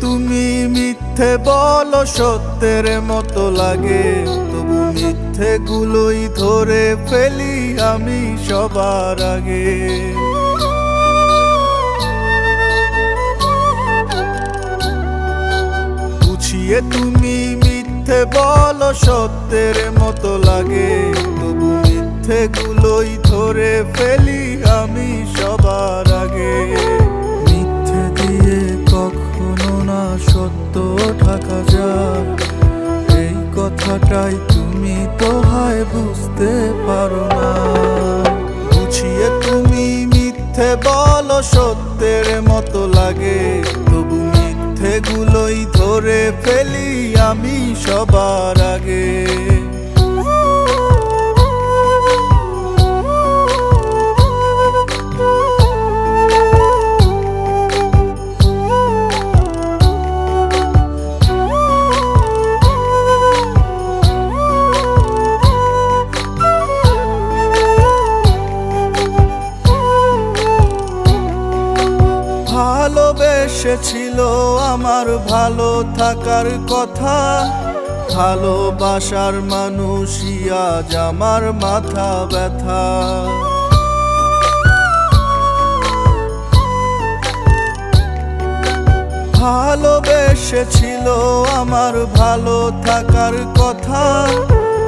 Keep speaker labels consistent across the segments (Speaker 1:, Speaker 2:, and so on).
Speaker 1: তুমি মিথ্যে বলো, সত্যের মতো লাগে। তবু মিথ্যে গুলোই ধরে ফেলি আমি সবার আগে। বুঝিয়ে তুমি মিথ্যে বলো, সত্যের মতো লাগে। তবু মিথ্যে গুলোই ধরে ফেলি আমি সবার আগে। ঢাকা যায় এই কথাটাই তুমি তো হয় বুঝতে পারো না। বুঝিয়ে তুমি মিথ্যে বলো, সত্যের মতো লাগে। তবু মিথ্যে গুলোই ধরে ফেলি আমি সবার আগে। ভালোবেসেছিল আমার ভালো থাকার কথা। ভালোবাসার মানুষই আজ আমার মাথা ব্যথা। ভালোবেসেছিল আমার ভালো থাকার কথা।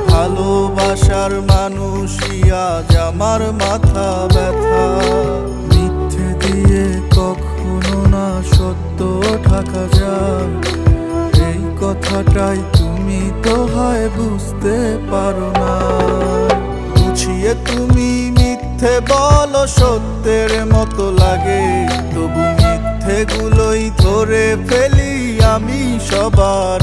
Speaker 1: ভালোবাসার মানুষই আজ আমার মাথা ব্যথা। ঢাকা যায় এই কথাটাই তুমি তো হয় বুঝতে পারো না। বুঝিয়ে তুমি মিথ্যে বলো, সত্যের মতো লাগে। তবু মিথ্যে গুলোই ধরে ফেলি আমি সবার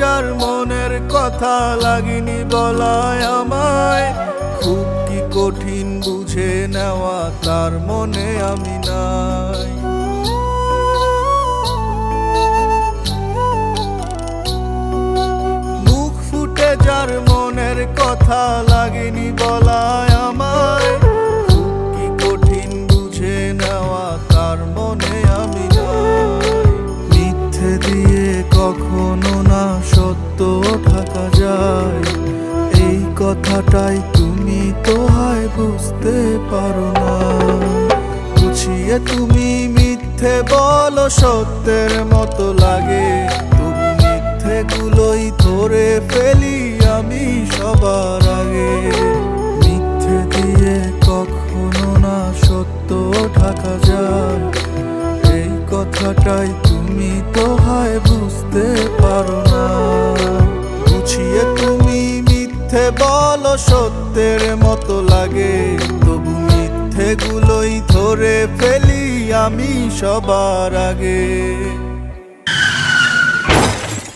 Speaker 1: যার মনের কথা লাগিনি বলায় আমায়, খুব কি কঠিন বুঝে নেওয়া তার মনে আমি নাই। মুখ ফুটে যার মনের কথা লাগিনি বলায় আমায় কখনো না সত্য ঢাকা যায়। এই কথাটাই তুমি তো হয় বুঝতে পারো না। বুঝিয়ে তুমি মিথ্যে বলো, সত্যের মতো লাগে। তবু মিথ্যে গুলোই ধরে ফেলি আমি সবার আগে। মিথ্যে দিয়ে কখনো না সত্য ঢাকা যায়। এই কথাটাই তুমি তো মিথ্যে বল সত্যের মতো লাগে। তবু মিথ্যে গুলোই ধরে ফেলি আমি সবার আগে।